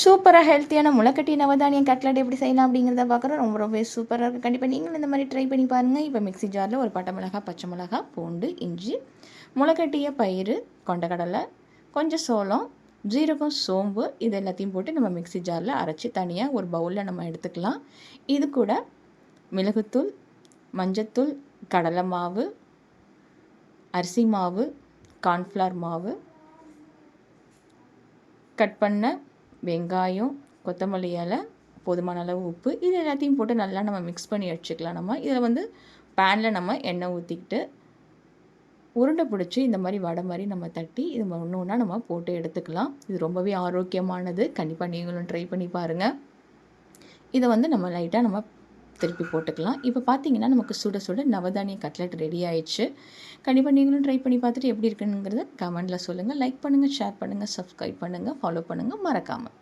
சூப்பராக ஹெல்த்தியான முளைக்கட்டி நவதானியம் கட்லட் எப்படி செய்யலாம் அப்படிங்கிறத பார்க்குறோம். ரொம்ப ரொம்பவே சூப்பராக இருக்குது கண்டிப்பாக நீங்களும் இந்த மாதிரி ட்ரை பண்ணி பாருங்கள் இப்போ மிக்ஸி ஜாரில் ஒரு பட்டை மிளகா பச்சை மிளகா பூண்டு இஞ்சி முளைக்கட்டிய பயிறு கொண்டக்கடலை கொஞ்சம் சோளம் ஜீரகம் சோம்பு இது எல்லாத்தையும் போட்டு நம்ம மிக்ஸி ஜாரில் அரைச்சி தனியாக ஒரு பவுலில் நம்ம எடுத்துக்கலாம். இது கூட மிளகுத்தூள் மஞ்சத்தூள் கடலை மாவு அரிசி மாவு கார்ன்ஃப்ளவர் மாவு கட் பண்ண வெங்காயம் கொத்தமல்லி இலை போதுமான அளவு உப்பு இது எல்லாத்தையும் போட்டு நல்லா நம்ம மிக்ஸ் பண்ணி வச்சுக்கலாம் நம்ம. இதில் வந்து பேனில் நம்ம எண்ணெய் ஊற்றிக்கிட்டு உருண்டை பிடிச்சி இந்த மாதிரி வடை மாதிரி நம்ம தட்டி இது ஒன்று ஒன்றா நம்ம போட்டு எடுத்துக்கலாம். இது ரொம்பவே ஆரோக்கியமானது. கண்டிப்பாக நீங்களும் ட்ரை பண்ணி பாருங்கள் இதை வந்து நம்ம லைட்டாக நம்ம திருப்பி போட்டுக்கலாம். இப்போ பார்த்தீங்கன்னா நமக்கு சுட சுட நவதானிய கட்லெட் ரெடி ஆயிடுச்சு. கண்டிப்பாக நீங்களும் ட்ரை பண்ணி பார்த்துட்டு எப்படி இருக்குங்கிறத கமெண்ட்டில் சொல்லுங்கள் லைக் பண்ணுங்கள் ஷேர் பண்ணுங்கள் சப்ஸ்கிரைப் பண்ணுங்கள் ஃபாலோ பண்ணுங்கள் மறக்காமல்